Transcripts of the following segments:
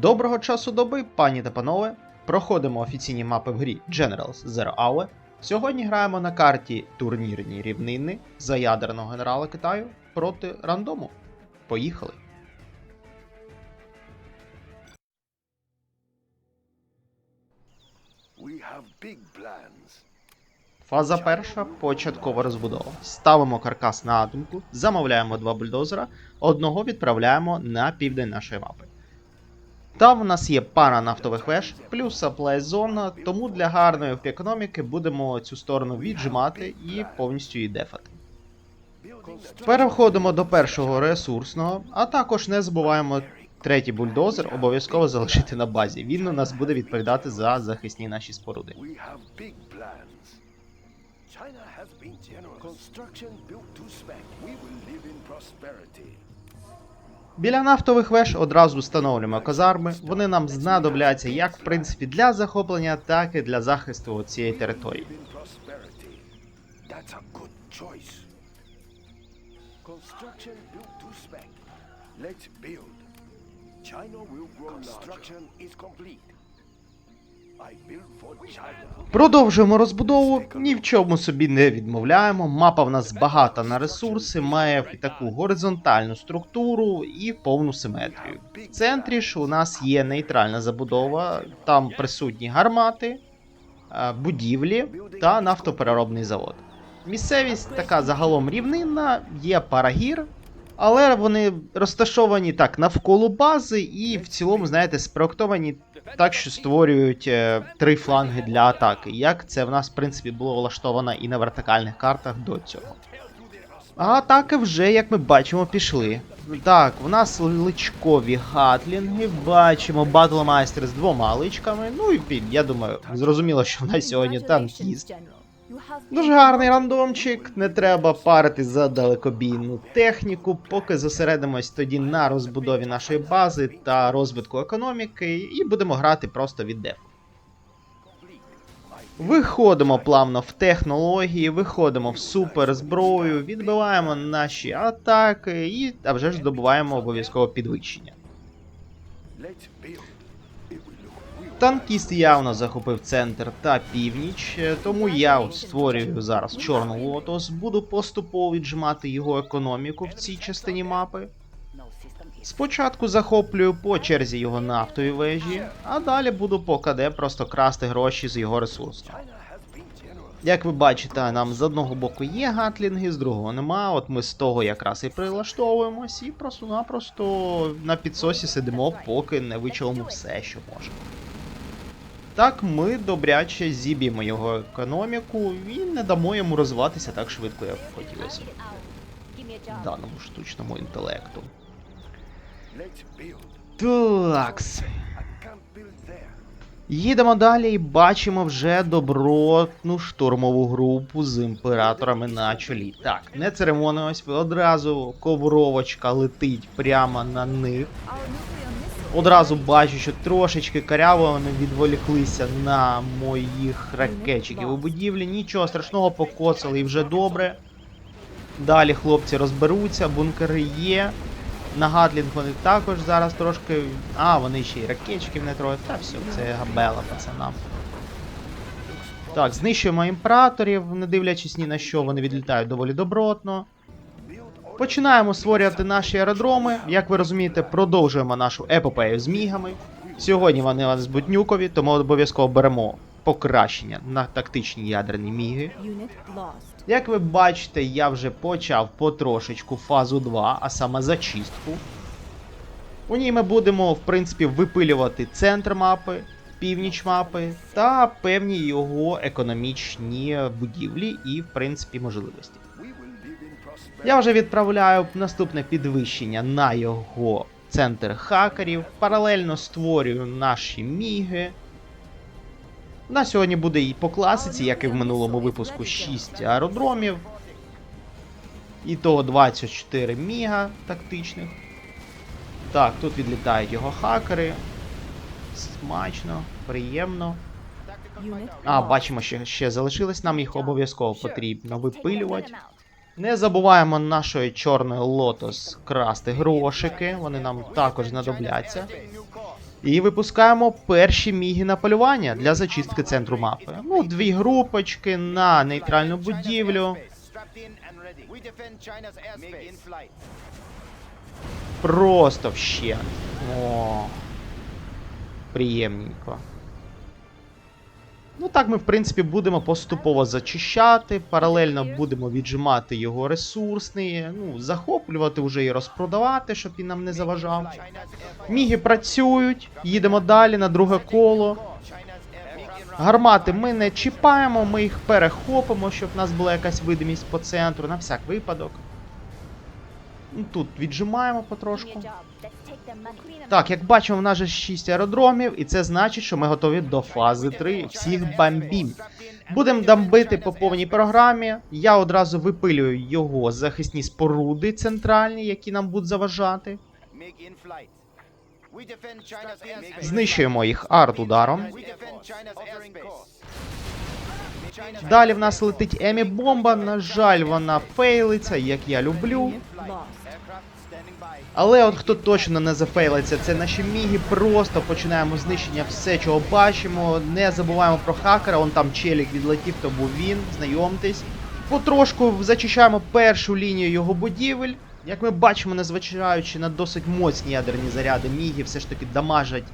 Доброго часу доби, пані та панове. Проходимо офіційні мапи в грі Generals Zero Hour. Сьогодні граємо на карті турнірні рівнини за ядерного генерала Китаю проти рандому. Поїхали. We have big plans. Фаза перша початкова розбудова. Ставимо каркас на атомку, замовляємо два бульдозера, одного відправляємо на південь нашої мапи. Там в нас є пара нафтових веж, плюс саплай зона, тому для гарної економіки будемо цю сторону віджимати і повністю її дефати. Переходимо до першого ресурсного, а також не забуваємо третій бульдозер обов'язково залишити на базі. Він у нас буде відповідати за захисні наші споруди. China has been generous. Construction built to spec. We will live in prosperity. Біля нафтових веж одразу встановлюємо казарми. Вони нам знадобляться як в принципі для захоплення, так і для захисту цієї території. Let's build. China will grow Construction is complete. Продовжуємо розбудову, ні в чому собі не відмовляємо. Мапа в нас багата на ресурси, має таку горизонтальну структуру і повну симетрію. В центрі ж у нас є нейтральна забудова, там присутні гармати, е, будівлі та нафтопереробний завод. Місцевість така загалом рівнинна, є пара гір, але вони розташовані так навколо бази і в цілому, знаєте, спроектовані так, що створюють е, три фланги для атаки. Як це в нас, в принципі, було влаштовано і на вертикальних картах до цього. А атаки вже, як ми бачимо, пішли. Так, в нас личкові гатлінги, бачимо батлмайстер з двома личками. Ну і я думаю, зрозуміло, що в нас сьогодні танкіст. Дуже гарний рандомчик, не треба парити за далекобійну техніку, поки зосередимось тоді на розбудові нашої бази та розвитку економіки, і будемо грати просто від дефу. Виходимо плавно в технології, виходимо в суперзброю, відбиваємо наші атаки і а вже ж здобуваємо обов'язково підвищення. Танкіст явно захопив центр та північ, е, тому я от створюю зараз чорну лотос, буду поступово віджимати його економіку в цій частині мапи. Спочатку захоплюю по черзі його нафтові вежі, а далі буду по КД просто красти гроші з його ресурсу. China has been generous. Як ви бачите, нам з одного боку є гатлінги, з другого нема. От ми з того якраз і прилаштовуємось, і просто-напросто на підсосі сидимо, поки не вичавимо все, що можемо. Так ми добряче зіб'ємо його економіку і не дамо йому розвиватися так швидко, як хотілося даному штучному інтелекту. Такс. Їдемо далі і бачимо вже добротну штурмову групу з імператорами на чолі. Так, не церемонимось, одразу ковровочка летить прямо на них. Одразу бачу, що трошечки каряво вони відволіклися на моїх ракетчиків у будівлі. Нічого страшного, покоцали і вже добре. Далі хлопці розберуться, бункери є. На Гатлінг вони також зараз трошки. А, вони ще й ракетчиків не троють. Та все, це габела, пацанам. Так, знищуємо імператорів, не дивлячись ні на що, вони відлітають доволі добротно. Починаємо створювати наші аеродроми. Як ви розумієте, продовжуємо нашу епопею з мігами. Сьогодні вони у нас буднюкові, тому обов'язково беремо покращення на тактичні ядерні міги. Як ви бачите, я вже почав потрошечку фазу 2, а саме зачистку. У ній ми будемо, в принципі, випилювати центр мапи, північ мапи та певні його економічні будівлі і, в принципі, можливості. Я вже відправляю наступне підвищення на його центр хакерів. Паралельно створюю наші міги. На сьогодні буде і по класиці, як і в минулому випуску, 6 аеродромів. І того 24 міга тактичних. Так, тут відлітають його хакери. Смачно, приємно. А, бачимо, що ще залишилось. Нам їх обов'язково потрібно випилювати. Не забуваємо нашої чорної лотос красти грошики, вони нам також знадобляться. І випускаємо перші міги на полювання для зачистки центру мапи. Ну, дві групочки на нейтральну будівлю. Просто вщент. О. Приємненько. Ну так ми, в принципі, будемо поступово зачищати, паралельно будемо віджимати його ресурсний, ну, захоплювати вже і розпродавати, щоб він нам не заважав. Міги працюють, їдемо далі на друге коло. Гармати ми не чіпаємо, ми їх перехопимо, щоб в нас була якась видимість по центру, на всяк випадок. Ну, Тут віджимаємо потрошку. Так, як бачимо, в нас же 6 аеродромів, і це значить, що ми готові до фази 3 всіх бомбім. Будемо дамбити по повній програмі. Я одразу випилюю його захисні споруди центральні, які нам будуть заважати. Знищуємо їх арт-ударом. Далі в нас летить Емі бомба. На жаль, вона фейлиться, як я люблю. Але от хто точно не зафейлиться, це наші міги. Просто починаємо знищення все, чого бачимо. Не забуваємо про хакера, он там челік відлетів, то був він, знайомтесь. Потрошку зачищаємо першу лінію його будівель. Як ми бачимо, незважаючи на досить моцні ядерні заряди, міги все ж таки дамажать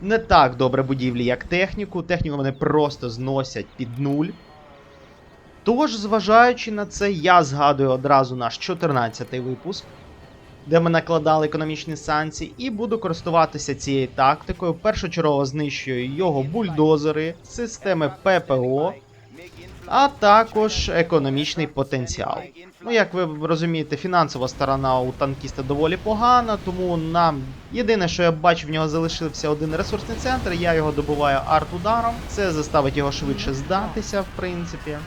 не так добре будівлі, як техніку. Техніку вони просто зносять під нуль. Тож, зважаючи на це, я згадую одразу наш 14-й випуск, де ми накладали економічні санкції, і буду користуватися цією тактикою. Першочергово знищую його бульдозери, системи ППО, а також економічний потенціал. Ну, як ви розумієте, фінансова сторона у танкіста доволі погана, тому нам єдине, що я бачу, в нього залишився один ресурсний центр. Я його добуваю арт-ударом. Це заставить його швидше здатися, в принципі.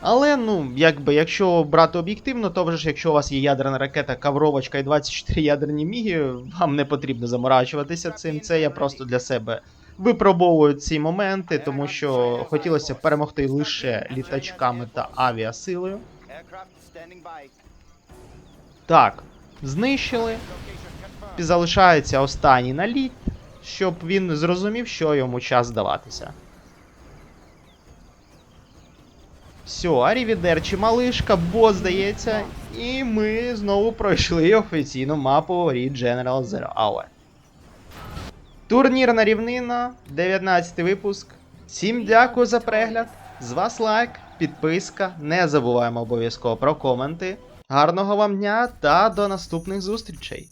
Але ну, якби, якщо брати об'єктивно, то вже ж якщо у вас є ядерна ракета, кавровочка і 24 ядерні міги, вам не потрібно заморачуватися цим. Це я просто для себе випробовую ці моменти, тому що хотілося перемогти лише літачками та авіасилою. Так, знищили. Залишається останній наліт, щоб він зрозумів, що йому час здаватися. Все, арівідерчі малишка, бот здається, і ми знову пройшли офіційну мапу Read General Zero Hour. Турнірна рівнина, 19 випуск. Всім дякую за перегляд. З вас лайк, підписка. Не забуваємо обов'язково про коменти. Гарного вам дня та до наступних зустрічей!